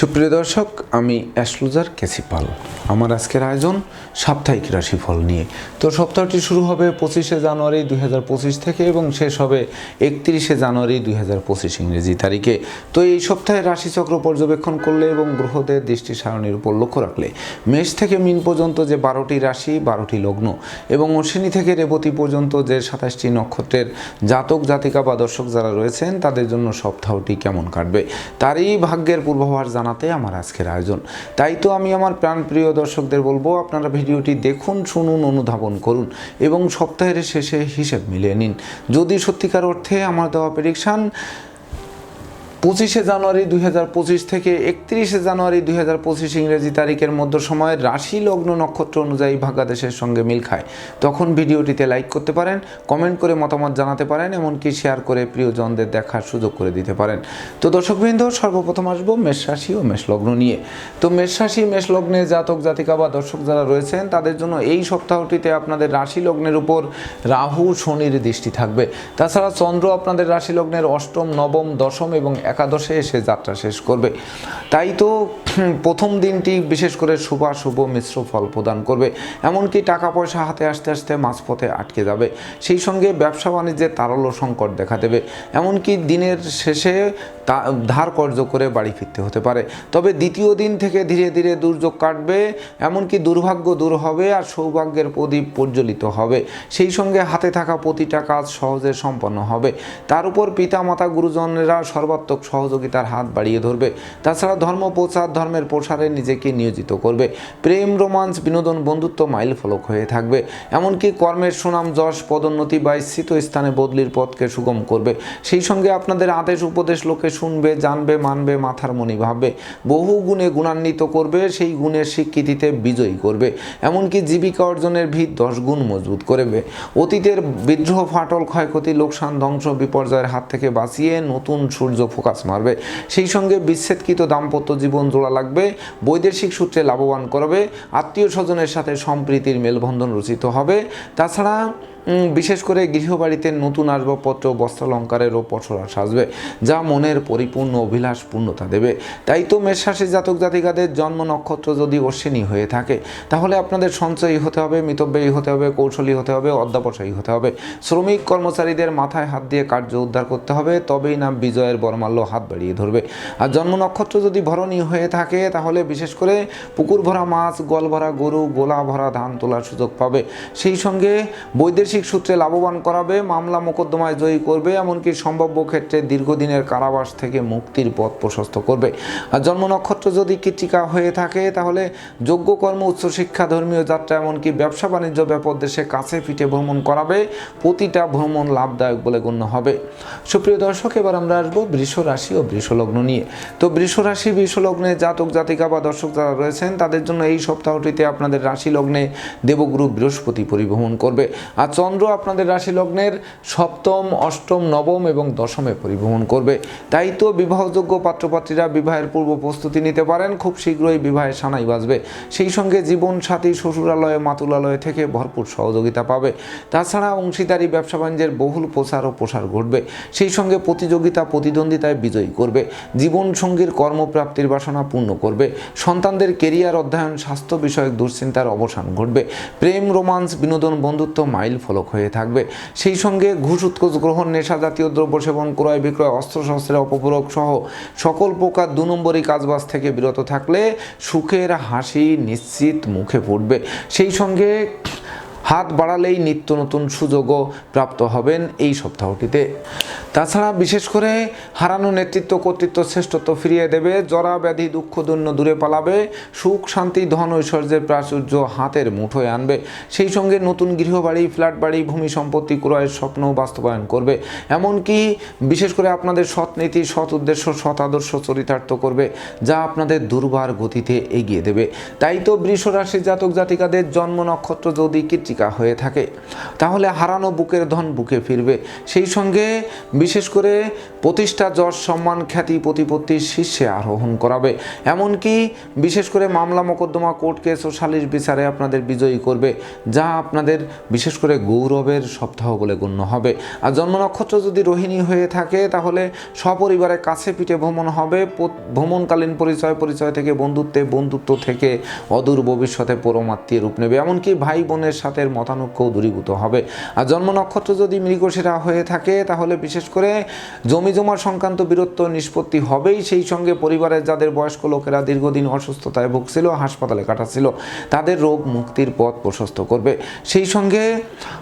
সুপ্রিয় দর্শক, আমি অ্যাস্ট্রোলজার কেসিপাল আমার আজকের আয়োজন সাপ্তাহিক রাশিফল নিয়ে। তো সপ্তাহটি শুরু হবে পঁচিশে জানুয়ারি দুই হাজার পঁচিশ থেকে এবং শেষ হবে একত্রিশে জানুয়ারি দুই হাজার পঁচিশ ইংরেজি তারিখে। তো এই সপ্তাহে রাশিচক্র পর্যবেক্ষণ করলে এবং গ্রহদের দৃষ্টি সারণীর উপর লক্ষ্য রাখলে মেষ থেকে মিন পর্যন্ত যে বারোটি রাশি, বারোটি লগ্ন এবং অশ্বিনী থেকে রেবতী পর্যন্ত যে সাতাশটি নক্ষত্রের জাতক, জাতিকা বা দর্শক যারা রয়েছেন, তাদের জন্য সপ্তাহটি কেমন কাটবে? তারই ভাগ্যের পূর্বাভাস জানাতে আমার আজকের আয়োজন। তাই তো আমি আমার প্রাণপ্রিয় দর্শকদের বলব, আপনারা ভিডিওটি দেখুন, শুনুন, অনুধাবন করুন এবং সপ্তাহের শেষে হিসেব মিলিয়ে নিন। যদি সত্যিকার অর্থে আমার দেওয়া প্রেডিকশান পঁচিশে জানুয়ারি দুই হাজার পঁচিশ থেকে একত্রিশে জানুয়ারি দুই হাজার পঁচিশ ইংরেজি তারিখের মধ্য সময়ের রাশি লগ্ন নক্ষত্র অনুযায়ী ভাগ্যাদেশের সঙ্গে মিল খায়। তখন ভিডিওটিতে লাইক করতে পারেন কমেন্ট করে মতামত জানাতে পারেন, এমনকি শেয়ার করে প্রিয়জনদের দেখার সুযোগ করে দিতে পারেন। তো দর্শকবৃন্দ, সর্বপ্রথম আসব মেষ রাশি ও মেষ লগ্ন নিয়ে। তো মেষ রাশি, মেষ লগ্নে জাতক, জাতিকা বা দর্শক যারা রয়েছেন, তাদের জন্য এই সপ্তাহটিতে আপনাদের রাশি লগ্নের উপর রাহু, শনির দৃষ্টি থাকবে। তাছাড়া চন্দ্র আপনাদের রাশি লগ্নের অষ্টম, নবম, দশম এবং একাদশে এসে যাত্রা শেষ করবে। তাই তো প্রথম দিনটি বিশেষ করে শুভাশুভ মিশ্র ফল প্রদান করবে। এমনকি টাকা পয়সা হাতে আসতে আসতে মাঝপথে আটকে যাবে। সেই সঙ্গে ব্যবসা বাণিজ্যে তারল্য সংকট দেখা দেবে। এমনকি দিনের শেষে তা ধার কর্য করে বাড়ি ফিরতে হতে পারে। তবে দ্বিতীয় দিন থেকে ধীরে ধীরে দুর্যোগ কাটবে। এমনকি দুর্ভাগ্য দূর হবে আর সৌভাগ্যের প্রদীপ প্রজ্বলিত হবে। সেই সঙ্গে হাতে থাকা প্রতিটা কাজ সহজে সম্পন্ন হবে। তার উপর পিতামাতা গুরুজনেরা সর্বাত্মক সহযোগিতার হাত বাড়িয়ে ধরবে। তাছাড়া ধর্ম প্রচার ধর্মের প্রসারে নিজেকে নিয়োজিত করবে। প্রেম রোমাঞ্চ বিনোদন, বন্ধুত্ব মাইল ফলক হয়ে থাকবে। এমনকি কর্মের সুনাম, যশ, পদোন্নতি বা স্থিত স্থানে বদলির পথকে সুগম করবে। সেই সঙ্গে আপনাদের আদেশ, উপদেশ লোকে শুনবে, জানবে, মানবে, মাথার মনি ভাববে। বহু গুণে গুণান্বিত করবে, সেই গুণের স্বীকৃতিতে বিজয়ী করবে। এমনকি জীবিকা অর্জনের ভিত দশ গুণ মজবুত করবে। অতীতের বিদ্রোহ, ফাটল, ক্ষয়ক্ষতি, লোকসান, ধ্বংস, বিপর্যয়ের হাত থেকে বাঁচিয়ে নতুন সূর্য ফোকাস মারবে। সেই সঙ্গে বিচ্ছেদকৃত দাম্পত্য জীবন জোড়া লাগবে। বৈদেশিক সূত্রে লাভবান করবে। আত্মীয় স্বজনের সাথে সম্প্রীতির মেলবন্ধন রচিত হবে। তাছাড়া বিশেষ করে গৃহবাড়িতে নতুন আসবাবপত্র বস্ত্রালঙ্কারেরও পসরা সাজবে, যা মনের পরিপূর্ণ অভিলাষ পূর্ণতা দেবে। তাই তো মেষরাশি জাতক জাতিকাদের জন্ম নক্ষত্র যদি অশ্বিনী হয়ে থাকে, তাহলে আপনাদের সঞ্চয়ী হতে হবে, মিতব্যয়ী হতে হবে, কৌশলী হতে হবে অধ্যাবসায়ী হতে হবে। শ্রমিক কর্মচারীদের মাথায় হাত দিয়ে কার্য উদ্ধার করতে হবে, তবেই না বিজয়ের বরমাল্য হাত বাড়িয়ে ধরবে। আর জন্ম নক্ষত্র যদি ভরণী হয়ে থাকে, তাহলে বিশেষ করে পুকুর ভরা মাছ গল ভরা গরু, গোলা ভরা ধান তোলার সুযোগ পাবে। সেই সঙ্গে বৈদেশিক সূত্রে লাভবান করাবে, মামলা মোকদ্দমায় জয়ী করবে, এমনকি সম্ভাব্য ক্ষেত্রে দীর্ঘদিনের কারাবাস থেকে মুক্তির পথ প্রশস্ত করবে। আর জন্ম নক্ষত্র যদি কৃতিকা হয়ে থাকে, তাহলে যোগ্য কর্ম, উচ্চশিক্ষা, ধর্মীয় যাত্রা, এমনকি ব্যবসা বাণিজ্য ব্যাপক দেশে কাছে পিঠে ভ্রমণ করাবে, প্রতিটা ভ্রমণ লাভদায়ক বলে গণ্য হবে। সুপ্রিয় দর্শক, এবার আমরা আসব বৃষ রাশি ও বৃষলগ্ন নিয়ে। তো বৃষ রাশি বৃষ লগ্নে জাতক, জাতিকা বা দর্শক যারা রয়েছেন, তাদের জন্য এই সপ্তাহটিতে আপনাদের রাশি লগ্নে দেবগুরু বৃহস্পতি পরিভ্রমণ করবে। আর চন্দ্র আপনাদের রাশি লগ্নের সপ্তম, অষ্টম, নবম এবং দশমে পরিভ্রমণ করবে। তাই তো বিবাহযোগ্য পাত্রপাত্রীরা বিবাহের পূর্ব প্রস্তুতি নিতে পারেন। খুব শীঘ্রই বিবাহের সানাই বাজবে। সেই সঙ্গে জীবন সাথী শ্বশুরালয়ে, মাতুলালয় থেকে ভরপুর সহযোগিতা পাবে। তাছাড়া অংশীদারি, ব্যবসা বাণিজ্যের বহুল প্রচার ও প্রসার ঘটবে। সেই সঙ্গে প্রতিযোগিতা, প্রতিদ্বন্দ্বিতায় বিজয়ী করবে। জীবন সঙ্গীর কর্মপ্রাপ্তির বাসনা পূর্ণ করবে। সন্তানদের কেরিয়ার অধ্যয়ন, স্বাস্থ্য বিষয়ক দুশ্চিন্তার অবসান ঘটবে। প্রেম, রোমান্স, বিনোদন, বন্ধুত্ব মাইল ফলক হয়ে থাকবে। সেই সঙ্গে ঘুষ, উৎকোচ গ্রহণ, নেশা জাতীয় দ্রব্য সেবন, ক্রয় বিক্রয়, অস্ত্রশস্ত্রের অপপূরক সহ সকল প্রকার দু নম্বরই কাজবাজ থেকে বিরত থাকলে সুখের হাসি নিশ্চিত মুখে ফুটবে। সেই সঙ্গে হাত বাড়ালেই নিত্য নতুন সুযোগও প্রাপ্ত হবেন এই সপ্তাহটিতে। তাছাড়া বিশেষ করে হারানো নেতৃত্ব কর্তৃত্ব শ্রেষ্ঠত্ব ফিরিয়ে দেবে, জরা ব্যাধি দুঃখ দৈন্য দূরে পালাবে, সুখ, শান্তি, ধন, ঐশ্বর্যের প্রাচুর্য হাতের মুঠোয় আনবে। সেই সঙ্গে নতুন গৃহবাড়ি, ফ্ল্যাট বাড়ি, ভূমি সম্পত্তি ক্রয়ের স্বপ্ন বাস্তবায়ন করবে। এমনকি বিশেষ করে আপনাদের সৎ নীতি, সৎ উদ্দেশ্য, সৎ আদর্শ চরিতার্থ করবে, যা আপনাদের দুর্বার গতিতে এগিয়ে দেবে। তাই তো বৃষ রাশির জাতক জাতিকাদের জন্ম নক্ষত্র যদি কৃত্রিকা জাতিকা হয়ে থাকে। তাহলে হারানো বুকের ধন বুকে ফিরবে। সেই সঙ্গে বিশেষ করে প্রতিষ্ঠা, যশ, সম্মান, খ্যাতি, প্রতিপত্তির শীর্ষে আরোহণ করাবে। এমনকি বিশেষ করে মামলা, মোকদ্দমা, কোর্ট কেস ও সালিশ বিচারে আপনাদের বিজয়ী করবে, যা আপনাদের বিশেষ করে গৌরবের সপ্তাহ বলে গণ্য হবে। আর জন্ম নক্ষত্র যদি রোহিণী হয়ে থাকে, তাহলে সপরিবারে কাছে পিঠে ভ্রমণ হবে। ভ্রমণকালীন পরিচয় পরিচয় থেকে বন্ধুত্বে, বন্ধুত্ব থেকে অদূর ভবিষ্যতে পরমাত্মীয় রূপ নেবে। এমনকি ভাই বোনের সাথে মতানৈক্যও দূরীভূত হবে। আর জন্ম নক্ষত্র যদি মৃগশিরা হয়ে থাকে, তাহলে বিশেষ করে জমি জমা সংক্রান্ত বীরত্ব নিষ্পত্তি হবেই। সেই সঙ্গে পরিবারের যাদের বয়স্ক লোকেরা দীর্ঘদিন অসুস্থতায় ভুগছিল, হাসপাতালে কাটাচ্ছিল, তাদের রোগ মুক্তির পথ প্রশস্ত করবে। সেই সঙ্গে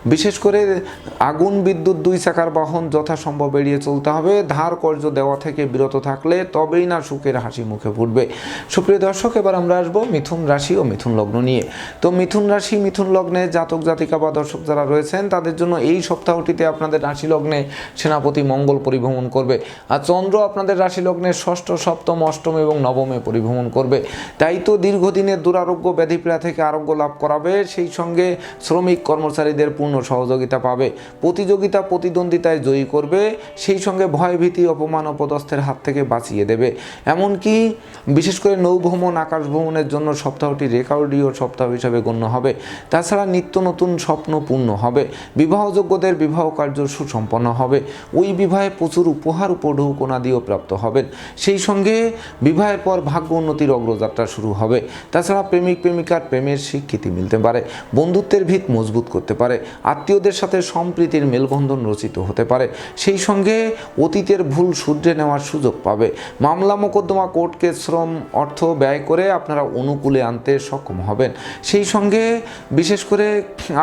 বিশেষ করে আগুন, বিদ্যুৎ, দুই চাকার বাহন যথাসম্ভব এড়িয়ে চলতে হবে। ধার কর্য দেওয়া থেকে বিরত থাকলে তবেই না সুখের হাসি মুখে ফুটবে। সুপ্রিয় দর্শক, এবার আমরা আসব মিথুন রাশি ও মিথুন লগ্ন নিয়ে। তো মিথুন রাশি, মিথুন লগ্নে জাতক জাতিকা বা দর্শক যারা রয়েছেন, তাদের জন্য এই সপ্তাহটিতে আপনাদের রাশি লগ্নে সেনাপতি মঙ্গল পরিভ্রমণ করবে। আর চন্দ্র আপনাদের রাশি লগ্নে ষষ্ঠ, সপ্তম, অষ্টম এবং নবমে পরিভ্রমণ করবে। তাই তো দীর্ঘদিনের দুরারোগ্য ব্যাধিপীড়া থেকে আরোগ্য লাভ করাবে, সেই সঙ্গে শ্রমিক কর্মচারীদের পূর্ণ সহযোগিতা পাবে, প্রতিযোগিতা প্রতিদ্বন্দ্বিতায় জয়ী করবে, সেই সঙ্গে ভয়ভীতি, অপমান অপদস্থের হাত থেকে বাঁচিয়ে দেবে। এমনকি বিশেষ করে নৌভ্রমণ আকাশ ভ্রমণের জন্য সপ্তাহটি রেকর্ডীয় সপ্তাহ হিসাবে গণ্য হবে। তাছাড়া নিত্য নতুন স্বপ্ন পূর্ণ হবে। বিবাহযোগ্যদের বিবাহ কার্য সুসম্পন্ন হবে। ওই বিবাহে প্রচুর উপহার উপঢৌকনাদিও প্রাপ্ত হবেন। সেই সঙ্গে বিবাহের পর ভাগ্য উন্নতির অগ্রযাত্রা শুরু হবে। তাছাড়া প্রেমিক প্রেমিকার প্রেমের স্বীকৃতি মিলতে পারে। বন্ধুত্বের ভিত মজবুত করতে পারে। আত্মীয়দের সাথে সম্প্রীতির মেলবন্ধন রচিত হতে পারে। সেই সঙ্গে অতীতের ভুল শুধরে নেওয়ার সুযোগ পাবে। মামলা মোকদ্দমা, কোর্ট কেস, শ্রম, অর্থ ব্যয় করে আপনারা অনুকূলে আনতে সক্ষম হবেন। সেই সঙ্গে বিশেষ করে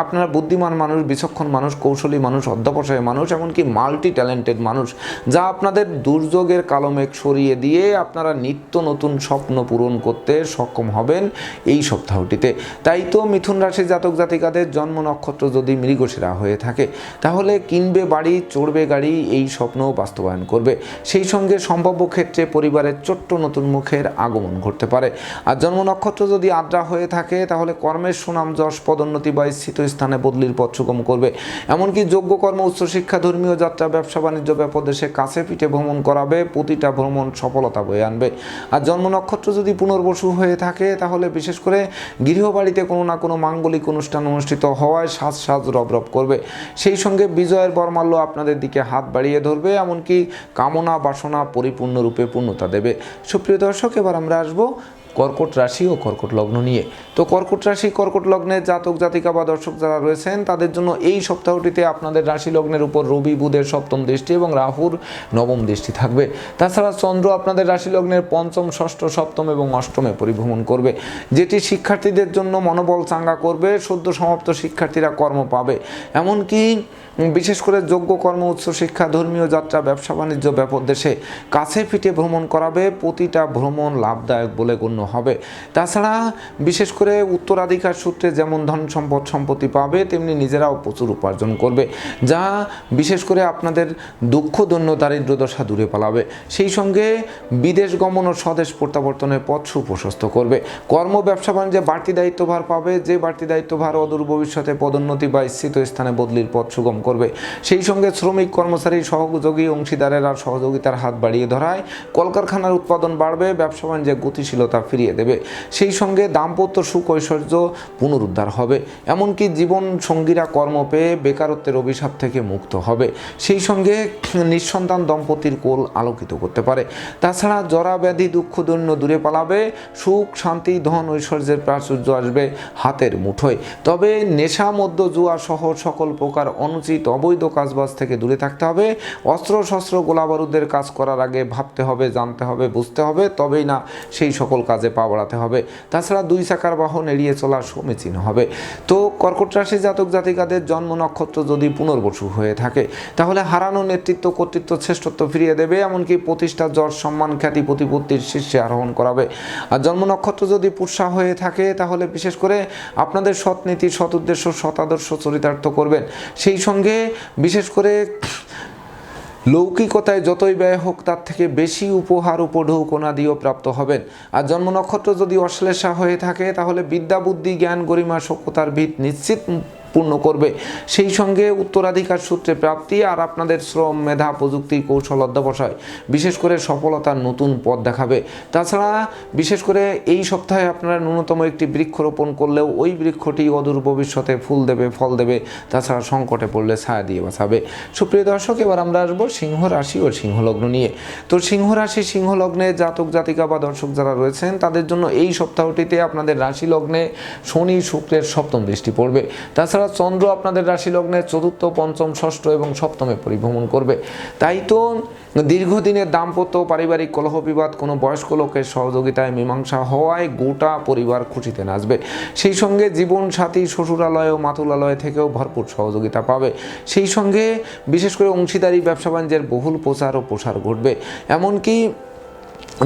আপনারা বুদ্ধিমান মানুষ, বিচক্ষণ মানুষ, কৌশলী মানুষ, অধ্যাবসায়ী মানুষ, এমনকি মাল্টি ট্যালেন্টেড মানুষ, যা আপনাদের দুর্যোগের কালমেঘ সরিয়ে দিয়ে আপনারা নিত্য নতুন স্বপ্ন পূরণ করতে সক্ষম হবেন এই সপ্তাহটিতে। তাই তো মিথুন রাশি জাতক জাতিকাদের জন্ম নক্ষত্র যদি মৃগশিরা হয়ে থাকে, তাহলে কিনবে বাড়ি, চড়বে গাড়ি, এই স্বপ্ন বাস্তবায়ন করবে। সেই সঙ্গে সম্ভাব্য ক্ষেত্রে পরিবারের ছোট্ট নতুন মুখের আগমন ঘটতে পারে। আর জন্ম নক্ষত্র যদি আদ্রা হয়ে থাকে, তাহলে কর্মের সুনাম, যশ, পদোন্নতি বা স্থিত স্থানে বদলির পথ সুগম করবে। এমনকি যোগ্য কর্ম উচ্চশিক্ষা ধর্মীয় যাত্রা, ব্যবসা, বাণিজ্য, ব্যাপদেশে কাছে পিঠে ভ্রমণ করাবে, প্রতিটা ভ্রমণ সফলতা বয়ে আনবে। আর জন্ম নক্ষত্র যদি পুনর্বসু হয়ে থাকে, তাহলে বিশেষ করে গৃহবাড়িতে কোনো না কোনো মাঙ্গলিক অনুষ্ঠান অনুষ্ঠিত হওয়ায় সাজ সাজ রব রব করবে। সেই সঙ্গে বিজয়ের বরমাল্য আপনাদের দিকে হাত বাড়িয়ে ধরবে, এমনকি কামনা বাসনা পরিপূর্ণরূপে পূর্ণতা দেবে। সুপ্রিয় দর্শক, এবার আমরা আসব কর্কট রাশি ও কর্কট লগ্ন নিয়ে। তো কর্কট রাশি, কর্কট লগ্নের জাতক, জাতিকা বা দর্শক যারা রয়েছেন, তাদের জন্য এই সপ্তাহটিতে আপনাদের রাশি লগ্নের উপর রবি, বুধের সপ্তম দৃষ্টি এবং রাহুর নবম দৃষ্টি থাকবে। তাছাড়া চন্দ্র আপনাদের রাশি লগ্নের পঞ্চম, ষষ্ঠ, সপ্তম এবং অষ্টমে পরিভ্রমণ করবে, যেটি শিক্ষার্থীদের জন্য মনোবল চাঙ্গা করবে, সদ্য সমাপ্ত শিক্ষার্থীরা কর্ম পাবে। এমনকি বিশেষ করে যোগ্য কর্ম উচ্চশিক্ষা ধর্মীয় যাত্রা, ব্যবসা, বাণিজ্য, ব্যাপক দেশে কাছে পিঠে ভ্রমণ করাবে, প্রতিটা ভ্রমণ লাভদায়ক বলে গণ্য হবে। তাছাড়া বিশেষ করে উত্তরাধিকার সূত্রে যেমন ধন সম্পদ সম্পত্তি পাবে, তেমনি নিজেরাও প্রচুর উপার্জন করবে, যা বিশেষ করে আপনাদের দুঃখ দৈন্য দারিদ্র দশা দূরে পালাবে। সেই সঙ্গে বিদেশ গমন ও স্বদেশ প্রত্যাবর্তনের পথ সুপ্রশস্ত করবে। কর্ম, ব্যবসা, বাণিজ্যে বাড়তি দায়িত্বভার পাবে, যে বাড়তি দায়িত্বভার অদূর ভবিষ্যতে পদোন্নতি বা স্থিত স্থানে বদলির পথ সুগম করবে। সেই সঙ্গে শ্রমিক কর্মচারী সহযোগী অংশীদারেরা সহযোগিতার হাত বাড়িয়ে ধরায়। কলকারখানার উৎপাদন বাড়বে, ব্যবসা বাণিজ্যে গতিশীলতা ফিরিয়ে দেবে। সেই সঙ্গে দাম্পত্য সুখ ঐশ্বর্য পুনরুদ্ধার হবে। এমনকি জীবন সঙ্গীরা কর্ম পেয়ে বেকারত্বের অভিশাপ থেকে মুক্ত হবে। সেই সঙ্গে নিঃসন্তান দম্পতির কোল আলোকিত করতে পারে। তাছাড়া জরা ব্যাধি দুঃখ দৈন্য দূরে পালাবে। সুখ, শান্তি, ধন, ঐশ্বর্যের প্রাচুর্য আসবে হাতের মুঠোয়। তবে নেশা মধ্য জুয়া সহ সকল প্রকার অনুচিত অবৈধ কাজবাজ থেকে দূরে থাকতে হবে। অস্ত্র শস্ত্র গোলাবারুদের কাজ করার আগে ভাবতে হবে, জানতে হবে, বুঝতে হবে, তবেই না সেই সকল কাজে পা বাড়াতে হবে। তাছাড়া দুই চাকার বাহন এড়িয়ে চলা সমীচীন হবে। তো কর্কট রাশি জাতক জাতিকাদের জন্ম নক্ষত্র যদি পুনর্বসু হয়ে থাকে, তাহলে হারানো নেতৃত্ব, কর্তৃত্ব, শ্রেষ্ঠত্ব ফিরিয়ে দেবে, এমনকি প্রতিষ্ঠা যশ সম্মান, খ্যাতি, প্রতিপত্তির শীর্ষে আরোহণ করাবে। আর জন্ম নক্ষত্র যদি পুষা হয়ে থাকে, তাহলে বিশেষ করে আপনাদের সৎ নীতি, সৎ উদ্দেশ্য, সৎ আদর্শ চরিতার্থ করবেন। সেই সঙ্গে বিশেষ করে লৌকিকতায় যতই ব্যয় হোক, তার থেকে বেশি উপহার উপঢৌকনা দিয়েও প্রাপ্ত হবেন। আর জন্ম নক্ষত্র যদি অশ্লেষা হয়ে থাকে, তাহলে বিদ্যা বুদ্ধি জ্ঞান, গরিমা সক্যতার ভিত নিশ্চিত পূর্ণ করবে। সেই সঙ্গে উত্তরাধিকার সূত্রে প্রাপ্তি আর আপনাদের শ্রম, মেধা, প্রযুক্তি, কৌশল অধ্যবসায়। বিশেষ করে সফলতার নতুন পথ দেখাবে। তাছাড়া বিশেষ করে এই সপ্তাহে আপনারা ন্যূনতম একটি বৃক্ষরোপণ করলেও ওই বৃক্ষটি অদূর ভবিষ্যতে ফুল দেবে, ফল দেবে। তাছাড়া সংকটে পড়লে ছায়া দিয়ে বাঁচাবে। সুপ্রিয় দর্শক, এবার আমরা আসব সিংহ রাশি ও সিংহলগ্ন নিয়ে। তো সিংহ রাশি সিংহ লগ্নে জাতক, জাতিকা বা দর্শক যারা রয়েছেন, তাদের জন্য এই সপ্তাহটিতে আপনাদের রাশি লগ্নে শনি, শুক্রের সপ্তম দৃষ্টি পড়বে। তাছাড়া চন্দ্র আপনাদের রাশি লগ্নে চতুর্থ, পঞ্চম, ষষ্ঠ এবং সপ্তমে পরিভ্রমণ করবে। তাই তো দীর্ঘদিনের দাম্পত্য পারিবারিক কলহ বিবাদ, কোনো বয়স্ক লোকের সহযোগিতায় মীমাংসা হওয়ায় গোটা পরিবার খুশিতে নাচবে। সেই সঙ্গে জীবন সাথী শ্বশুরালয় ও মাতুলালয় থেকেও ভরপুর সহযোগিতা পাবে। সেই সঙ্গে বিশেষ করে অংশীদারি, ব্যবসা বাণিজ্যের বহুল প্রচার ও প্রসার ঘটবে। এমনকি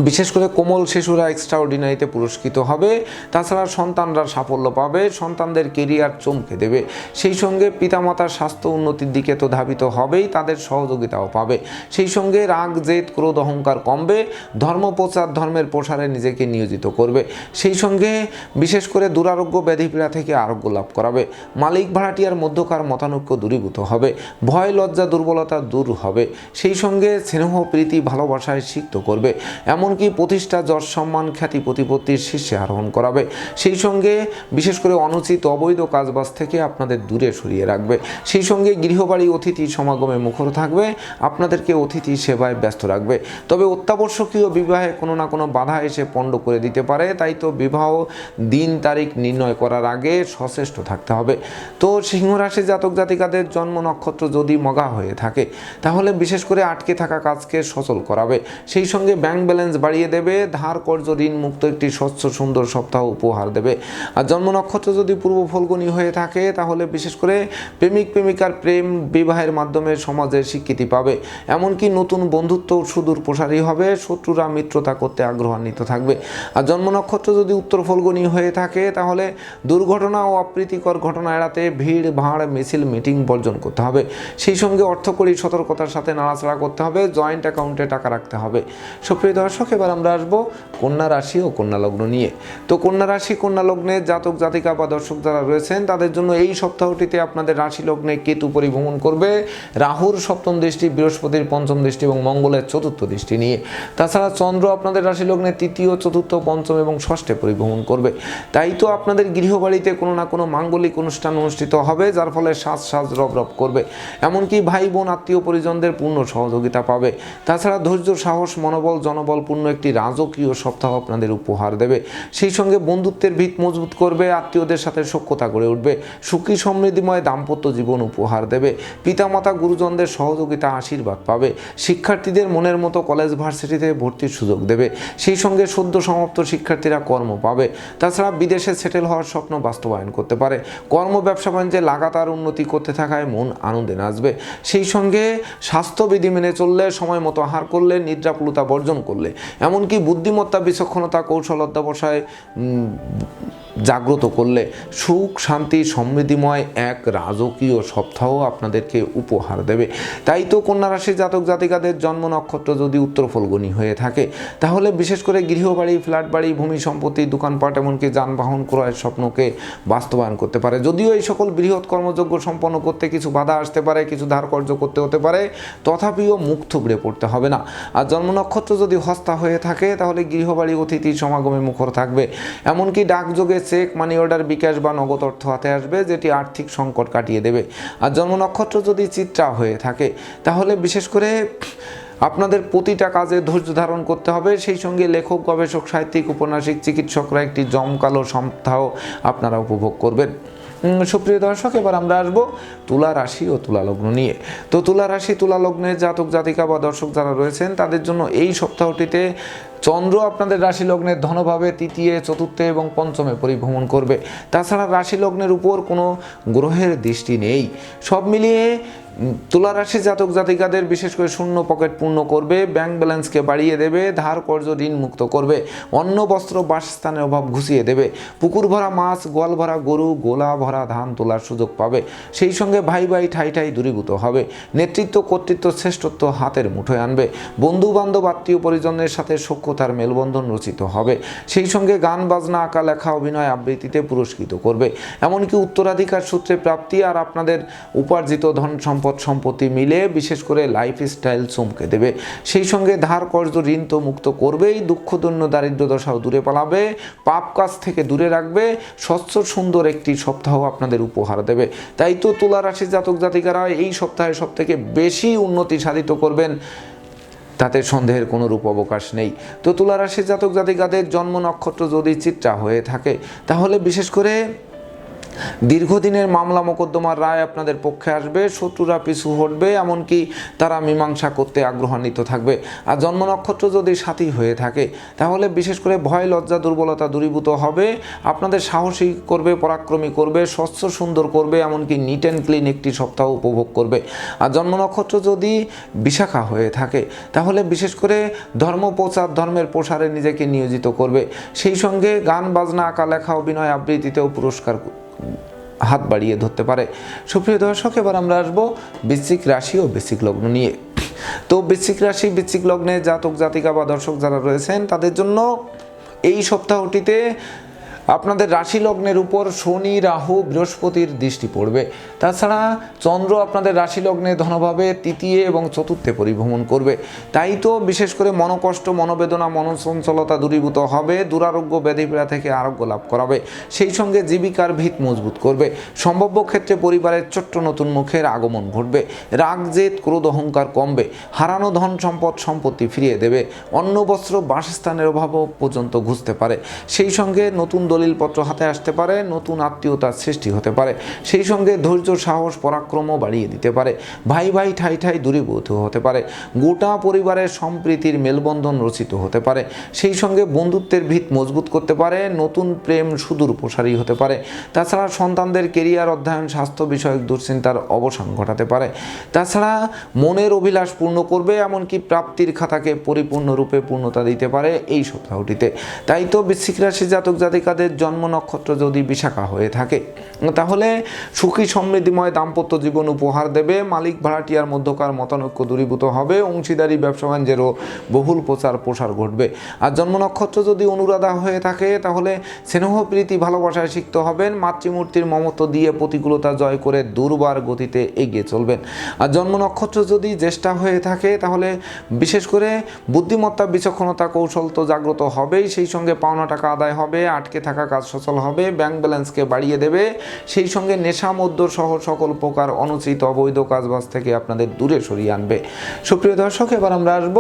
বিশেষ করে কোমল শিশুরা এক্সট্রা অর্ডিনারিতে পুরস্কৃত হবে। তাছাড়া সন্তানরা সাফল্য পাবে, সন্তানদের কেরিয়ার চমকে দেবে। সেই সঙ্গে পিতামাতার স্বাস্থ্য উন্নতির দিকে তো ধাবিত হবেই, তাদের সহযোগিতাও পাবে। সেই সঙ্গে রাগ, জেদ, ক্রোধ, অহংকার কমবে ধর্মপ্রচার ধর্মের প্রসারে নিজেকে নিয়োজিত করবে। সেই সঙ্গে বিশেষ করে দুরারোগ্য ব্যাধিপীড়া থেকে আরোগ্য লাভ করাবে। মালিক ভাড়াটিয়ার মধ্যকার মতানৈক্য দূরীভূত হবে। ভয়, লজ্জা, দুর্বলতা দূর হবে। সেই সঙ্গে স্নেহ, প্রীতি, ভালোবাসায় সিক্ত করবে। এমনকি প্রতিষ্ঠা যশ সম্মান খ্যাতি প্রতিপত্তির শীর্ষে আরোহণ করাবে। সেই সঙ্গে বিশেষ করে অনুচিত অবৈধ কাজবাজ থেকে আপনাদের দূরে সরিয়ে রাখবে। সেই সঙ্গে গৃহবাড়ি অতিথি সমাগমে মুখর থাকবে। আপনাদেরকে অতিথি সেবায় ব্যস্ত রাখবে। তবে অত্যাবশ্যকীয় বিবাহে কোনো না কোনো বাধা এসে পণ্ড করে দিতে পারে। তাই তো বিবাহ দিন তারিখ নির্ণয় করার আগে সচেষ্ট থাকতে হবে। তো সিংহ রাশি জাতক জাতিকাদের জন্ম নক্ষত্র যদি মগা হয়ে থাকে, তাহলে বিশেষ করে আটকে থাকা কাজকে সচল করাবে। সেই সঙ্গে ব্যাংক ব্যালেন্স বাড়িয়ে দেবে, ধার কর্য ঋণ মুক্ত একটি স্বচ্ছ সুন্দর সপ্তাহ উপহার দেবে। আর জন্ম নক্ষত্র যদি পূর্ব ফলগুনি হয়ে থাকে, তাহলে বিশেষ করে প্রেমিক, প্রেমিকার প্রেম বিবাহের মাধ্যমে সমাজে স্বীকৃতি পাবে। এমনকি নতুন বন্ধুত্ব সুদূর প্রসারী হবে, শত্রুরা মিত্রতা করতে আগ্রহান্বিত থাকবে। আর জন্ম নক্ষত্র যদি উত্তর ফলগুনি হয়ে থাকে, তাহলে দুর্ঘটনা ও অপ্রীতিকর ঘটনা এড়াতে ভিড়, ভাড়, মিছিল, মিটিং বর্জন করতে হবে। সেই সঙ্গে অর্থকরী সতর্কতার সাথে নাড়াচাড়া করতে হবে, জয়েন্ট অ্যাকাউন্টে টাকা রাখতে হবে। সুপ্রিয় দর্শক এবার আমরা আসব কন্যা রাশি ও কন্যা লগ্ন নিয়ে। তো কন্যা রাশি, কন্যা লগ্নের জাতক, জাতিকা বা দর্শক যারা রয়েছেন, তাদের জন্য এই সপ্তাহটিতে আপনাদের রাশি লগ্নে কেতু পরিভ্রমণ করবে। রাহুর সপ্তম দৃষ্টি, বৃহস্পতির পঞ্চম দৃষ্টি এবং মঙ্গলের চতুর্থ দৃষ্টি নিয়ে। তাছাড়া চন্দ্র আপনাদের রাশি লগ্নে তৃতীয়, চতুর্থ, পঞ্চম এবং ষষ্ঠে পরিভ্রমণ করবে। তাই তো আপনাদের গৃহবাড়িতে কোনো না কোনো মাঙ্গলিক অনুষ্ঠান অনুষ্ঠিত হবে, যার ফলে সাজ সাজ রব রব করবে। এমনকি ভাই বোন, আত্মীয় পরিজনদের পূর্ণ সহযোগিতা পাবে। তাছাড়া ধৈর্য, সাহস, মনোবল জনবলপূর্ণ একটি রাজকীয় সপ্তাহ আপনাদের উপহার দেবে। সেই সঙ্গে বন্ধুত্বের ভিত মজবুত করবে, আত্মীয়দের সাথে সখ্যতা গড়ে উঠবে, সুখী সমৃদ্ধিময় দাম্পত্য জীবন উপহার দেবে, পিতামাতা, গুরুজনদের সহযোগিতা আশীর্বাদ পাবে, শিক্ষার্থীদের মনের মতো কলেজ ভার্সিটিতে ভর্তির সুযোগ দেবে, সেই সঙ্গে সদ্য সমাপ্ত শিক্ষার্থীরা কর্ম পাবে। তাছাড়া বিদেশে সেটেল হওয়ার স্বপ্ন বাস্তবায়ন করতে পারে। কর্ম, ব্যবসা, বাণিজ্যে লাগাতার উন্নতি করতে থাকায় মন আনন্দে নাচবে। সেই সঙ্গে স্বাস্থ্যবিধি মেনে চললে, সময় মতো আহার করলে নিদ্রাপুলতা বর্জন করলে এমনকি বুদ্ধিমত্তা বিচক্ষণতা কৌশল অধ্যাবসায় জাগ্রত করলে সুখ, শান্তি, সমৃদ্ধিময় এক রাজকীয় সপ্তাহ আপনাদেরকে উপহার দেবে। তাই তো কন্যা রাশি জাতক জাতিকাদের জন্ম নক্ষত্র যদি উত্তর ফলগুনি হয়ে থাকে, তাহলে বিশেষ করে গৃহবাড়ি ফ্ল্যাট বাড়ি ভূমি সম্পত্তি, দোকানপাট, এমনকি যানবাহন, ক্রয়ের স্বপ্নকে বাস্তবায়ন করতে পারে। যদিও এই সকল বৃহৎ কর্মযোগ্য সম্পন্ন করতে কিছু বাধা আসতে পারে, কিছু ধার কর্য করতে হতে পারে, তথাপিও মুখ থুবড়ে পড়তে হবে না। আর জন্ম নক্ষত্র যদি হস্তা হয়ে থাকে, তাহলে গৃহবাড়ি অতিথি সমাগমে মুখর থাকবে। এমনকি ডাকযোগে চেক মানি অর্ডার বিকাশ বা নগদ অর্থ হাতে আসবে, যেটি আর্থিক সংকট কাটিয়ে দেবে। আর জন্ম নক্ষত্র যদি চিত্রা হয়ে থাকে, তাহলে বিশেষ করে আপনাদের প্রতিটা কাজে ধৈর্য ধারণ করতে হবে। সেই সঙ্গে লেখক, গবেষক, সাহিত্যিক, উপন্যাসিক, চিকিৎসকরা একটি জমকালো সপ্তাহ আপনারা উপভোগ করবেন। সুপ্রিয় দর্শক, এবার আমরা আসব তুলা রাশি ও তুলা লগ্ন নিয়ে। তো তুলা রাশি, তুলা লগ্নের জাতক, জাতিকা বা দর্শক যারা রয়েছেন, তাদের জন্য এই সপ্তাহটিতে চন্দ্র আপনাদের রাশি লগ্নের ধনভাবে তৃতীয়, চতুর্থে এবং পঞ্চমে পরিভ্রমণ করবে। তাছাড়া রাশি লগ্নের উপর কোনো গ্রহের দৃষ্টি নেই। সব মিলিয়ে তুলা রাশি জাতক জাতিকাদের বিশেষ করে শূন্য পকেট পূর্ণ করবে ব্যাংক ব্যালেন্সকে বাড়িয়ে দেবে, ধার কর্য ঋণ মুক্ত করবে, অন্ন, বস্ত্র, বাসস্থানের অভাব ঘুষিয়ে দেবে, পুকুর ভরা মাছ, গোয়াল ভরা গরু, গোলা ভরা ধান তোলার সুযোগ পাবে, সেই সঙ্গে ভাই ভাই ঠাই ঠাই দূরীভূত হবে, নেতৃত্ব কর্তৃত্ব শ্রেষ্ঠত্ব হাতের মুঠোয় আনবে বন্ধু বান্ধব আত্মীয় পরিজনের সাথে সখ্যতার মেলবন্ধন রচিত হবে, সেই সঙ্গে গান, বাজনা, আঁকা, লেখা, অভিনয় আবৃত্তিতে পুরস্কৃত করবে, এমনকি উত্তরাধিকার সূত্রে প্রাপ্তি আর আপনাদের উপার্জিত ধন সম্পদ সম্পত্তি মিলে বিশেষ করে লাইফ স্টাইল চমকে দেবে। সেই সঙ্গে ধার কর্জ ঋণ তো মুক্ত করবেই, দুঃখ দুঃখদন্য দারিদ্র দশাও দূরে পালাবে, পাপ কাজ থেকে দূরে রাখবে, স্বচ্ছ, সুন্দর একটি সপ্তাহ আপনাদের উপহার দেবে। তাই তো তুলা রাশি জাতক জাতিকারা এই সপ্তাহে সব থেকে বেশি উন্নতি সাধিত করবেন, তাতে সন্দেহের কোনো রূপ অবকাশ নেই। তো তুলা রাশি জাতক জাতিকাদের জন্ম নক্ষত্র যদি চিত্রা হয়ে থাকে, তাহলে বিশেষ করে দীর্ঘদিনের মামলা মোকদ্দমার রায় আপনাদের পক্ষে আসবে, শত্রুরা পিছু হটবে, এমনকি তারা মীমাংসা করতে আগ্রহান্বিত থাকবে। আর জন্ম নক্ষত্র যদি সাথী হয়ে থাকে, তাহলে বিশেষ করে ভয়, লজ্জা, দুর্বলতা দূরীভূত হবে, আপনাদের সাহসী করবে, পরাক্রমী করবে, স্বচ্ছ সুন্দর করবে, এমনকি নিট অ্যান্ড ক্লিন একটি সপ্তাহ উপভোগ করবে। আর জন্ম নক্ষত্র যদি বিশাখা হয়ে থাকে, তাহলে বিশেষ করে ধর্ম প্রচার, ধর্মের প্রসারে নিজেকে নিয়োজিত করবে। সেই সঙ্গে গান, বাজনা, আঁকা, লেখা, অভিনয়, আবৃত্তিতেও পুরস্কার হাত বাড়িয়ে ধরতে পারে। সুপ্রিয় দর্শক, এবার আমরা আসব বৃশ্চিক রাশি ও বৃশ্চিক লগ্ন নিয়ে। তো বৃশ্চিক রাশি, বৃশ্চিক লগ্নে জাতক, জাতিকা বা দর্শক যারা রয়েছেন, তাদের জন্য এই সপ্তাহটিতে আপনাদের রাশি লগ্নের উপর শনি, রাহু, বৃহস্পতির দৃষ্টি পড়বে। তাছাড়া চন্দ্র আপনাদের রাশি লগ্নে ধনভাবে তৃতীয় এবং চতুর্থে পরিভ্রমণ করবে। তাই তো বিশেষ করে মনোকষ্ট, মনোবেদনা, মনসঞ্চলতা দূরীভূত হবে, দুরারোগ্য, ব্যাধিপীড়া থেকে আরোগ্য লাভ করাবে। সেই সঙ্গে জীবিকার ভিত মজবুত করবে। সম্ভাব্য ক্ষেত্রে পরিবারের ছোট্ট নতুন মুখের আগমন ঘটবে। রাগ, জেদ, ক্রোধ, অহংকার কমবে। হারানো ধন সম্পদ, সম্পত্তি ফিরিয়ে দেবে। অন্ন, বস্ত্র, বাসস্থানের অভাবও পর্যন্ত ঘুষতে পারে। সেই সঙ্গে নতুন দলিলপত্র হাতে আসতে পারে, নতুন আত্মীয়তার সৃষ্টি হতে পারে। সেই সঙ্গে ধৈর্য, সাহস, পরাক্রমও বাড়িয়ে দিতে পারে। ভাই ভাই ঠাই ঠাই দূরীভূত হতে পারে। গোটা পরিবারের সম্প্রীতির মেলবন্ধন রচিত হতে পারে। সেই সঙ্গে বন্ধুত্বের ভিত মজবুত করতে পারে। নতুন প্রেম সুদূর প্রসারী হতে পারে। তাছাড়া সন্তানদের কেরিয়ার অধ্যয়ন, স্বাস্থ্য বিষয়ক দুশ্চিন্তার অবসান ঘটাতে পারে। তাছাড়া মনের অভিলাষ পূর্ণ করবে, এমনকি প্রাপ্তির খাতাকে পরিপূর্ণরূপে পূর্ণতা দিতে পারে এই সপ্তাহটিতে। তাই তো বৃশ্চিক রাশি জাতক জাতিকাদের জন্ম নক্ষত্র যদি বিশাখা হয়ে থাকে, তাহলে সুখী সমৃদ্ধিময় দাম্পত্য জীবন উপহার দেবে। মালিক ভাড়াটিয়ার মধ্যকার মতানৈক্য দূরীভূত হবে। অংশীদারি ব্যবসা বাণিজ্যেরও বহুল প্রচার প্রসার ঘটবে। আর জন্ম নক্ষত্র যদি অনুরাধা হয়ে থাকে, তাহলে স্নেহ, প্রীতি, ভালোবাসায় শিখতে হবেন। মাতৃমূর্তির মমত্ব দিয়ে প্রতিকূলতা জয় করে দুর্বার গতিতে এগিয়ে চলবেন। আর জন্ম নক্ষত্র যদি জ্যেষ্ঠা হয়ে থাকে, তাহলে বিশেষ করে বুদ্ধিমত্তা, বিচক্ষণতা, কৌশল তো জাগ্রত হবেই। সেই সঙ্গে পাওনা টাকা আদায় হবে, আটকে থাকা কাজ সচল হবে ব্যাংক ব্যালেন্সকে বাড়িয়ে দেবে। সেই সঙ্গে নেশা মধ্য সহ সকল প্রকার অনুচিত অবৈধ কাজবাজ থেকে আপনাদের দূরে সরিয়ে আনবে। সুপ্রিয় দর্শক, এবার আমরা আসব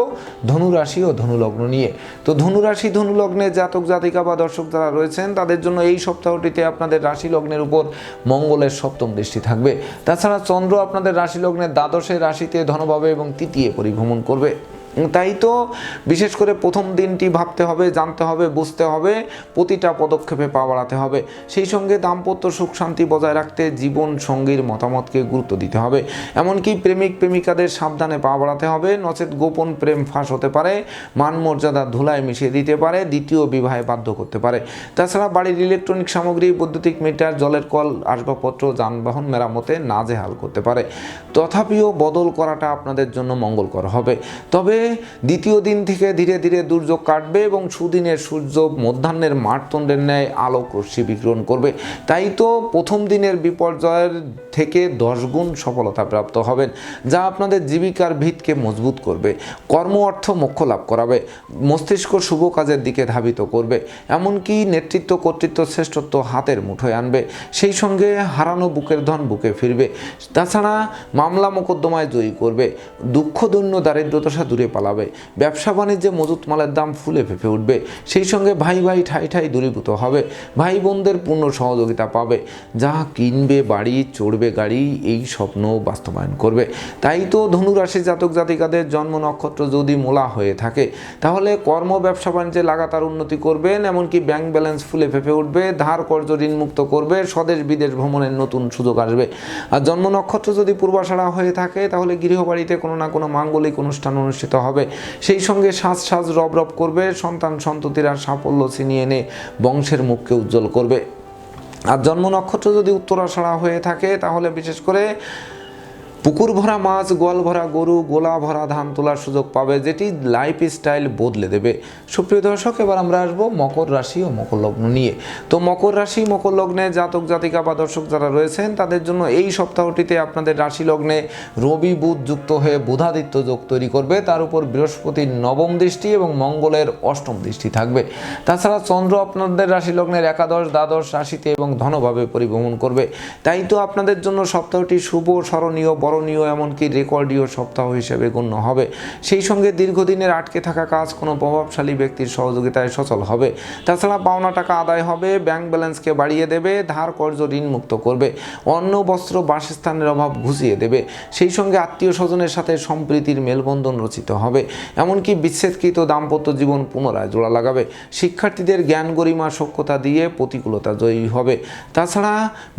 ধনুরাশি ও ধনুলগ্ন নিয়ে। তো ধনুরাশি, ধনুলগ্নে জাতক, জাতিকা বা দর্শক যারা রয়েছেন, তাদের জন্য এই সপ্তাহটিতে আপনাদের রাশি লগ্নের উপর মঙ্গলের সপ্তম দৃষ্টি থাকবে। তাছাড়া চন্দ্র আপনাদের রাশি লগ্নের দ্বাদশের রাশিতে ধনভাবে এবং তৃতীয় পরিভ্রমণ করবে। তাই তো বিশেষ করে প্রথম দিনটি ভাবতে হবে, জানতে হবে, বুঝতে হবে, প্রতিটা পদক্ষেপে পা বাড়াতে হবে। সেই সঙ্গে দাম্পত্য সুখ শান্তি বজায় রাখতে জীবন সঙ্গীর মতামতকে গুরুত্ব দিতে হবে। এমনকি প্রেমিক প্রেমিকাদের সাবধানে পা বাড়াতে হবে। নচেত গোপন প্রেম ফাঁস হতে পারে মান মর্যাদা ধুলায় মিশিয়ে দিতে পারে, দ্বিতীয় বিবাহে বাধ্য করতে পারে। তাছাড়া বাড়ির ইলেকট্রনিক সামগ্রী, বৈদ্যুতিক মিটার, জলের কল, আসবাবপত্র, যানবাহন মেরামতে নাজেহাল করতে পারে। তথাপিও বদল করাটা আপনাদের জন্য মঙ্গলকর হবে। তবে দ্বিতীয় দিন থেকে ধীরে ধীরে দুর্যোগ কাটবে এবং সুদিনের সূর্য মধ্যাহ্নের মারতণ্ডের ন্যায় আলোক রশ্মি বিকিরণ করবে। তাই তো প্রথম দিনের বিপর্যয়ের থেকে দশ গুণ সফলতা প্রাপ্ত হবেন, যা আপনাদের জীবিকার ভিতকে মজবুত করবে, কর্ম অর্থ মোক্ষ লাভ করাবে, মস্তিষ্ক শুভ কাজের দিকে ধাবিত করবে, এমনকি নেতৃত্ব কর্তৃত্ব শ্রেষ্ঠত্ব হাতের মুঠোয় আনবে, সেই সঙ্গে হারানো বুকের ধন বুকে ফিরবে, তাছাড়া মামলা মোকদ্দমায় জয়ী করবে দুঃখদৈন্য দারিদ্রদশা দূরে পালাবে, ব্যবসা বাণিজ্যে মজুত মালের দাম ফুলে ফেঁপে উঠবে, সেই সঙ্গে ভাই ভাই, ঠাই ঠাই দূরীভূত হবে, ভাই বোনদের পূর্ণ সহযোগিতা পাবে, যা কিনবে, বাড়ি, চড়বে গাড়ি, এই স্বপ্ন বাস্তবায়ন করবে। তাই তো ধনুরাশি জাতক জাতিকাদের জন্ম নক্ষত্র যদি মোলা হয়ে থাকে, তাহলে কর্ম ব্যবসা বাণিজ্যে লাগাতার উন্নতি করবেন, এমনকি ব্যাংক ব্যালেন্স ফুলে ফেঁপে উঠবে, ধার কর্জ ঋণ মুক্ত করবে, স্বদেশ বিদেশ ভ্রমণের নতুন সুযোগ আসবে। আর জন্ম নক্ষত্র যদি পূর্বাষাড়া হয়ে থাকে, তাহলে গৃহবাড়িতে কোনো না কোনো মাঙ্গলিক অনুষ্ঠান অনুষ্ঠিত হবে। সেই সঙ্গে সাজ সাজ রব রব করবে, সন্তান সন্ততিরা সাফল্য ছিনিয়ে এনে বংশের মুখকে উজ্জ্বল করবে। আর জন্ম নক্ষত্র যদি উত্তরাষাড়া হয়ে থাকে তাহলে বিশেষ করে পুকুর ভরা মাছ, গোয়াল ভরা গরু, গোলা ভরা ধান তোলার সুযোগ পাবে, যেটি লাইফ স্টাইল বদলে দেবে। সুপ্রিয় দর্শক, এবার আমরা আসব মকর রাশি ও মকর লগ্ন নিয়ে। তো মকর রাশি, মকর লগ্নে জাতক, জাতিকা বা দর্শক যারা রয়েছেন, তাদের জন্য এই সপ্তাহটিতে আপনাদের রাশি লগ্নে রবি বুধ যুক্ত হয়ে বুধাদিত্য যোগ তৈরি করবে। তার উপর বৃহস্পতির নবম দৃষ্টি এবং মঙ্গলের অষ্টম দৃষ্টি থাকবে। তাছাড়া চন্দ্র আপনাদের রাশি লগ্নের একাদশ, দ্বাদশ রাশিতে এবং ধনভাবে পরিভ্রমণ করবে। তাই তো আপনাদের জন্য সপ্তাহটি শুভ, স্মরণীয় বরণীয় এমনকি রেকর্ডীয় সপ্তাহ হিসেবে গণ্য হবে। সেই সঙ্গে দীর্ঘদিনের আটকে থাকা কাজ কোনো প্রভাবশালী ব্যক্তির সহযোগিতায় সচল হবে। তাছাড়া পাওনা টাকা আদায় হবে, ব্যাংক ব্যালেন্সকে বাড়িয়ে দেবে, ধার কর্জ ঋণ মুক্ত করবে, অন্ন, বস্ত্র, বাসস্থানের অভাব ঘুষিয়ে দেবে। সেই সঙ্গে আত্মীয় স্বজনের সাথে সম্প্রীতির মেলবন্ধন রচিত হবে। এমনকি বিচ্ছেদকৃত দাম্পত্য জীবন পুনরায় জোড়া লাগাবে। শিক্ষার্থীদের জ্ঞান গরিমা সক্ষতা দিয়ে প্রতিকূলতা জয়ী হবে। তাছাড়া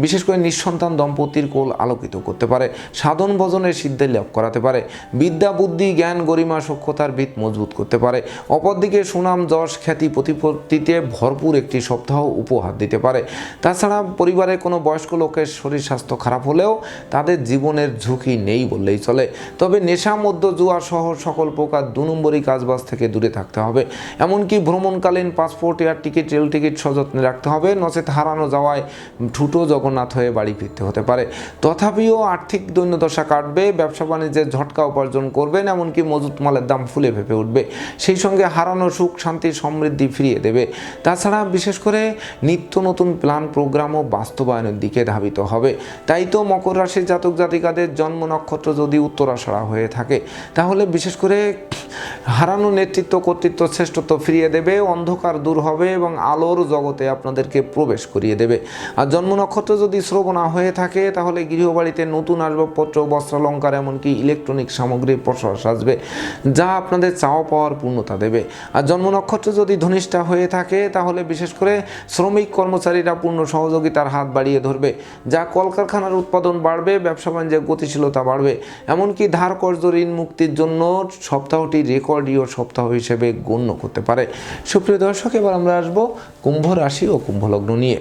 বিশেষ করে নিঃসন্তান দম্পতির কোল আলোকিত করতে পারে। সাধন ভজনের সিদ্ধি লাভ করাতে পারে। বিদ্যা, বুদ্ধি, জ্ঞান, গরিমা সক্ষতার ভিত মজবুত করতে পারে। অপরদিকে সুনাম, যশ, খ্যাতি, প্রতিপত্তিতে ভরপুর একটি সপ্তাহ উপহার দিতে পারে। তাছাড়া পরিবারের কোনো বয়স্ক লোকের শরীর স্বাস্থ্য খারাপ হলেও তাদের জীবনের ঝুঁকি নেই বললেই চলে। তবে নেশা মধ্য জুয়া সহ সকল প্রকার দু নম্বরই কাজবাজ থেকে দূরে থাকতে হবে। এমনকি ভ্রমণকালীন passport, air ticket, rail ticket সযত্নে রাখতে হবে। নচেত হারানো যাওয়ায় ঠুটো জগন্নাথ হয়ে বাড়ি ফিরতে হতে পারে। তথাপিও আর্থিক দৈন্যদশা কাটবে, ব্যবসা বাণিজ্যের ঝটকা উপার্জন করবেন এমনকি মজুত মালের দাম ফুলে ফেপে উঠবে। সেই সঙ্গে হারানো সুখ, শান্তি, সমৃদ্ধি ফিরিয়ে দেবে। তাছাড়া বিশেষ করে নিত্য নতুন প্ল্যান, প্রোগ্রাম ও বাস্তবায়নের দিকে ধাবিত হবে। তাই তো মকর রাশির জাতক জাতিকাদের জন্ম নক্ষত্র যদি উত্তরাশড়া হয়ে থাকে, তাহলে বিশেষ করে হারানো নেতৃত্ব, কর্তৃত্ব, শ্রেষ্ঠত্ব ফিরিয়ে দেবে, অন্ধকার দূর হবে এবং আলোর জগতে আপনাদেরকে প্রবেশ করিয়ে দেবে। আর জন্ম নক্ষত্র যদি শ্রবণা হয়ে থাকে, তাহলে গৃহবাড়িতে নতুন আসবাবপত্র, বস্ত্রালঙ্কার, এমনকি ইলেকট্রনিক সামগ্রীর প্রশ্বাস আসবে যা আপনাদের চাওয়া পাওয়ার পূর্ণতা দেবে। আর জন্ম নক্ষত্র যদি ধনিষ্ঠা হয়ে থাকে, তাহলে বিশেষ করে শ্রমিক কর্মচারীরা পূর্ণ সহযোগিতার হাত বাড়িয়ে ধরবে, যা কলকারখানার উৎপাদন বাড়বে, ব্যবসা বাণিজ্যের গতিশীলতা বাড়বে। এমনকি ধার কর্জ ঋণ মুক্তির জন্য সপ্তাহটি রেকর্ডীয় সপ্তাহ হিসেবে গণ্য করতে পারে। সুপ্রিয় দর্শক, এবার আমরা আসব কুম্ভ রাশি ও কুম্ভলগ্ন নিয়ে।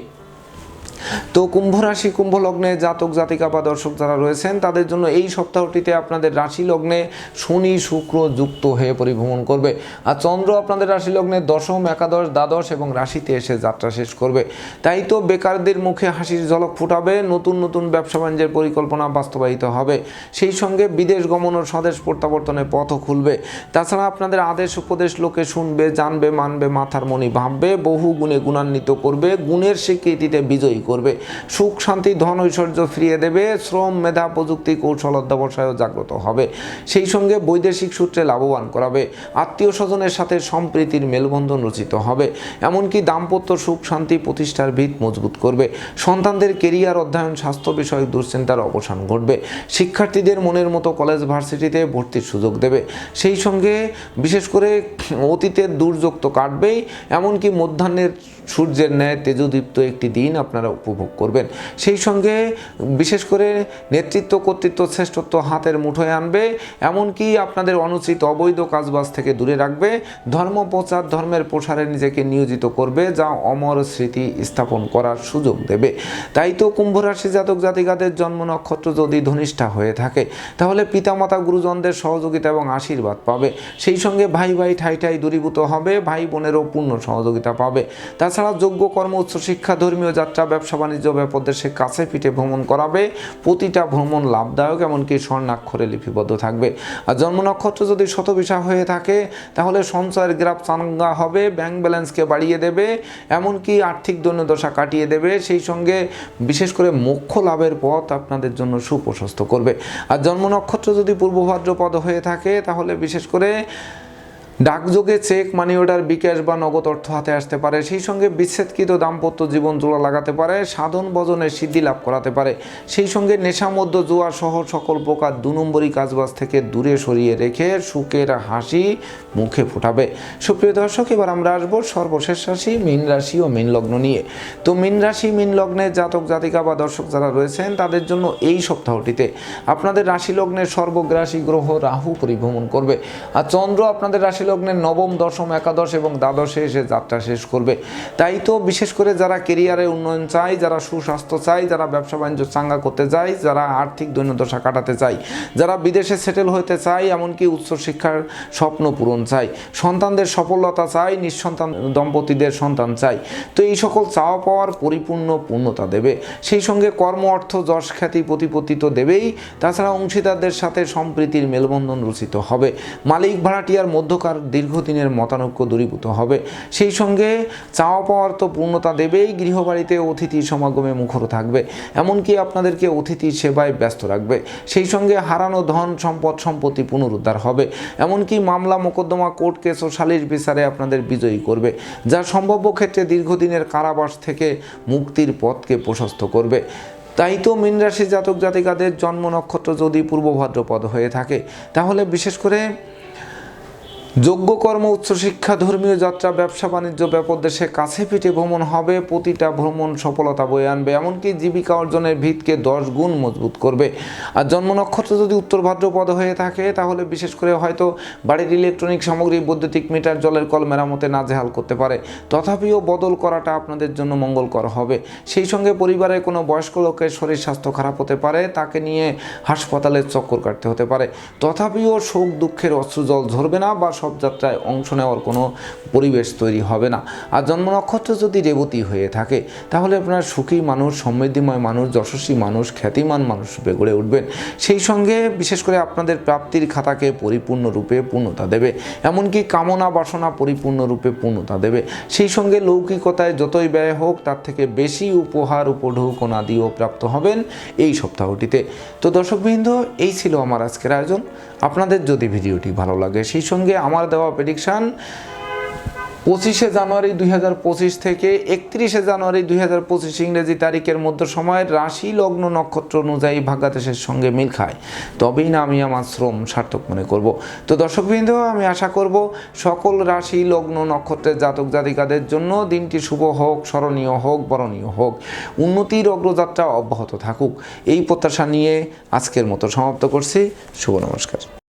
তো কুম্ভ রাশি, কুম্ভ লগ্নে জাতক, জাতিকা বা দর্শক যারা রয়েছেন, তাদের জন্য এই সপ্তাহটিতে আপনাদের রাশি লগ্নে শনি, শুক্র যুক্ত হয়ে পরিভ্রমণ করবে। আর চন্দ্র আপনাদের রাশি লগ্নে দশম, একাদশ, দ্বাদশ এবং রাশিতে এসে যাত্রা শেষ করবে। তাই তো বেকারদের মুখে হাসির ঝলক ফুটাবে, নতুন নতুন ব্যবসা বাণিজ্যের পরিকল্পনা বাস্তবায়িত হবে। সেই সঙ্গে বিদেশ গমন ও স্বদেশ প্রত্যাবর্তনের পথও খুলবে। তাছাড়া আপনাদের আদেশ উপদেশ লোকে শুনবে, জানবে, মানবে, মাথার মনি ভাববে, বহু গুণে গুণান্বিত করবে, গুণের স্বীকৃতিতে বিজয়ী করবে। সুখ, শান্তি, ধন, ঐশ্বর্য ফিরিয়ে দেবে। শ্রম, মেধা, প্রযুক্তি, কৌশল, অধ্যাবসায়ও জাগ্রত হবে। সেই সঙ্গে বৈদেশিক সূত্রে লাভবান করাবে। আত্মীয় স্বজনের সাথে সম্প্রীতির মেলবন্ধন রচিত হবে। এমনকি দাম্পত্য সুখ, শান্তি প্রতিষ্ঠার ভিত মজবুত করবে। সন্তানদের কেরিয়ার, অধ্যয়ন, স্বাস্থ্য বিষয়ক দুশ্চিন্তার অবসান ঘটবে। শিক্ষার্থীদের মনের মতো কলেজ, ভার্সিটিতে ভর্তির সুযোগ দেবে। সেই সঙ্গে বিশেষ করে অতীতের দুর্যোগ তো কাটবেই। এমনকি মধ্যাহ্নের সূর্যের ন্যায় তেজদীপ্ত একটি দিন আপনারা উপভোগ করবেন। সেই সঙ্গে বিশেষ করে নেতৃত্ব, কর্তৃত্ব, শ্রেষ্ঠত্ব হাতের মুঠোয় আনবে। এমনকি আপনাদের অনুচিত অবৈধ কাজবাজ থেকে দূরে রাখবে। ধর্ম প্রচার, ধর্মের প্রসারে নিজেকে নিয়োজিত করবে, যা অমর স্মৃতি স্থাপন করার সুযোগ দেবে। তাই তো কুম্ভ রাশি জাতক জাতিকাদের জন্ম নক্ষত্র যদি ধনিষ্ঠা হয়ে থাকে, তাহলে পিতামাতা, গুরুজনদের সহযোগিতা এবং আশীর্বাদ পাবে। সেই সঙ্গে ভাই ভাই, ঠাই ঠাই দূরীভূত হবে, ভাই বোনেরও পূর্ণ সহযোগিতা পাবে। তাছাড়া যোগ্য কর্ম উচ্চশিক্ষা ধর্মীয় যাত্রা, ব্যবসা বাণিজ্য ব্যাপদেশে কাছে পিঠে ভ্রমণ করাবে। প্রতিটা ভ্রমণ লাভদায়ক, এমনকি স্বর্ণাক্ষরে লিপিবদ্ধ থাকবে। আর জন্ম নক্ষত্র যদি শতবিশা হয়ে থাকে, তাহলে সঞ্চয়ের গ্রাফ চাঙ্গা হবে ব্যাংক ব্যালেন্সকে বাড়িয়ে দেবে, এমনকি আর্থিক দৈন্যদশা কাটিয়ে দেবে। সেই সঙ্গে বিশেষ করে মোক্ষ লাভের পথ আপনাদের জন্য সুপ্রশস্ত করবে। আর জন্ম নক্ষত্র যদি পূর্ব ভাদ্রপদ হয়ে থাকে, তাহলে বিশেষ করে ডাকযোগে চেক, মানি অর্ডার, বিকাশ বা নগদ অর্থ হাতে আসতে পারে। সেই সঙ্গে বিচ্ছেদকৃত দাম্পত্য জীবন জোড়া লাগাতে পারে, সাধন ভজনের সিদ্ধি লাভ করাতে পারে। সেই সঙ্গে নেশামধ্য জোয়ার সহ সকল প্রকার দু নম্বরই কাজবাজ থেকে দূরে সরিয়ে রেখে সুখের হাসি মুখে ফোটাবে। সুপ্রিয় দর্শক, এবার আমরা আসব সর্বশেষ রাশি, মীন রাশি ও মীন লগ্ন নিয়ে। তো মীন রাশি, মীন লগ্নের জাতক, জাতিকা বা দর্শক যারা রয়েছেন, তাদের জন্য এই সপ্তাহটিতে আপনাদের রাশি লগ্নের সর্বগ্রাসী গ্রহ রাহু পরিভ্রমণ করবে। আর চন্দ্র আপনাদের রাশি লগ্নের নবম, দশম, একাদশ এবং দ্বাদশে এসে যাত্রা শেষ করবে। তাই তো বিশেষ করে যারা কেরিয়ারে উন্নয়ন চায়, যারা সুস্বাস্থ্য চায়, যারা ব্যবসা বাণিজ্য চাঙ্গা করতে চায়, যারা আর্থিক দৈন্যদশা কাটাতে চায়, যারা বিদেশে সেটেল হতে চায়, এমনকি উচ্চশিক্ষার স্বপ্ন পূরণ চাই সন্তানদের সফলতা চাই নিঃসন্তান দম্পতিদের সন্তান চাই তো এই সকল চাওয়া পাওয়ার পরিপূর্ণ পূর্ণতা দেবে। সেই সঙ্গে কর্ম, অর্থ, যশ, খ্যাতি প্রতিপত্তি তো দেবেই। তাছাড়া অংশীদারদের সাথে সম্প্রীতির মেলবন্ধন রচিত হবে। মালিক ভাড়াটিয়ার মধ্যকার দীর্ঘদিনের মতানৈক্য দূরীভূত হবে। সেই সঙ্গে চাওয়া পাওয়ার তো পূর্ণতা দেবেই, গৃহবাড়িতে অতিথি সমাগমে মুখর থাকবে। এমনকি আপনাদেরকে অতিথির সেবায় ব্যস্ত রাখবে। সেই সঙ্গে হারানো ধন, সম্পদ, সম্পত্তি পুনরুদ্ধার হবে। এমনকি মামলা মোকদ্দমা কোর্ট কেস ও সালিশ বিচারে আপনাদের বিজয়ী করবে। যা সম্ভাব্য ক্ষেত্রে দীর্ঘদিনের কারাবাস থেকে মুক্তির পথকে প্রশস্ত করবে। তাই তো মীন রাশি জাতক জাতিকাদের জন্ম নক্ষত্র যদি পূর্ব ভাদ্রপদ হয়ে থাকে, তাহলে বিশেষ করে যোগ্য কর্ম উচ্চশিক্ষা ধর্মীয় যাত্রা, ব্যবসা, বাণিজ্য ব্যাপদেশে কাছে পিঠে ভ্রমণ হবে, প্রতিটা ভ্রমণ সফলতা বয়ে আনবে, এমনকি জীবিকা অর্জনের ভিতকে দশ গুণ মজবুত করবে। আর জন্ম নক্ষত্র যদি উত্তর ভাদ্রপদ হয়ে থাকে, তাহলে বিশেষ করে হয়তো বাড়ির ইলেকট্রনিক সামগ্রী, বৈদ্যুতিক মিটার, জলের কল মেরামতে নাজেহাল করতে পারে। তথাপিও বদল করাটা আপনাদের জন্য মঙ্গলকর হবে। সেই সঙ্গে পরিবারের কোনো বয়স্ক লোকের শরীর স্বাস্থ্য খারাপ হতে পারে, তাকে নিয়ে হাসপাতালের চক্কর কাটতে হতে পারে। তথাপিও শোক, দুঃখের অশ্রুজল ঝরবে না বা সব যাত্রায় অংশ নেওয়ার কোনো পরিবেশ তৈরি হবে না। আর জন্ম নক্ষত্র যদি রেবতী হয়ে থাকে, তাহলে আপনার সুখী মানুষ, সমৃদ্ধিময় মানুষ, যশস্বী মানুষ, খ্যাতিমান মানুষ রূপে গড়ে উঠবেন। সেই সঙ্গে বিশেষ করে আপনাদের প্রাপ্তির খাতাকে পরিপূর্ণরূপে পূর্ণতা দেবে। এমনকি কামনা বাসনা পরিপূর্ণরূপে পূর্ণতা দেবে। সেই সঙ্গে লৌকিকতায় যতই ব্যয় হোক, তার থেকে বেশি উপহার, উপঢৌকন আদিও প্রাপ্ত হবেন এই সপ্তাহটিতে। তো দর্শকবৃন্দ, এই ছিল আমার আজকের আয়োজন। আপনাদের যদি ভিডিওটি ভালো লাগে, সেই সঙ্গে আমার দেওয়া প্রেডিকশান পঁচিশে জানুয়ারি দুই থেকে একত্রিশে জানুয়ারি দুই ইংরেজি তারিখের মধ্য সময়ের রাশি লগ্ন নক্ষত্র অনুযায়ী ভাগ্যাদেশের সঙ্গে মিল খায়। তবেই না আমি আমার শ্রম সার্থক মনে করব। তো দর্শকবৃন্দ, আমি আশা করব সকল রাশি লগ্ন নক্ষত্রের জাতক জাতিকাদের জন্য দিনটি শুভ হোক, স্মরণীয় হোক, বরণীয় হোক। উন্নতির অগ্রযাত্রা অব্যাহত থাকুক। এই প্রত্যাশা নিয়ে আজকের মতো সমাপ্ত করছি। শুভ নমস্কার।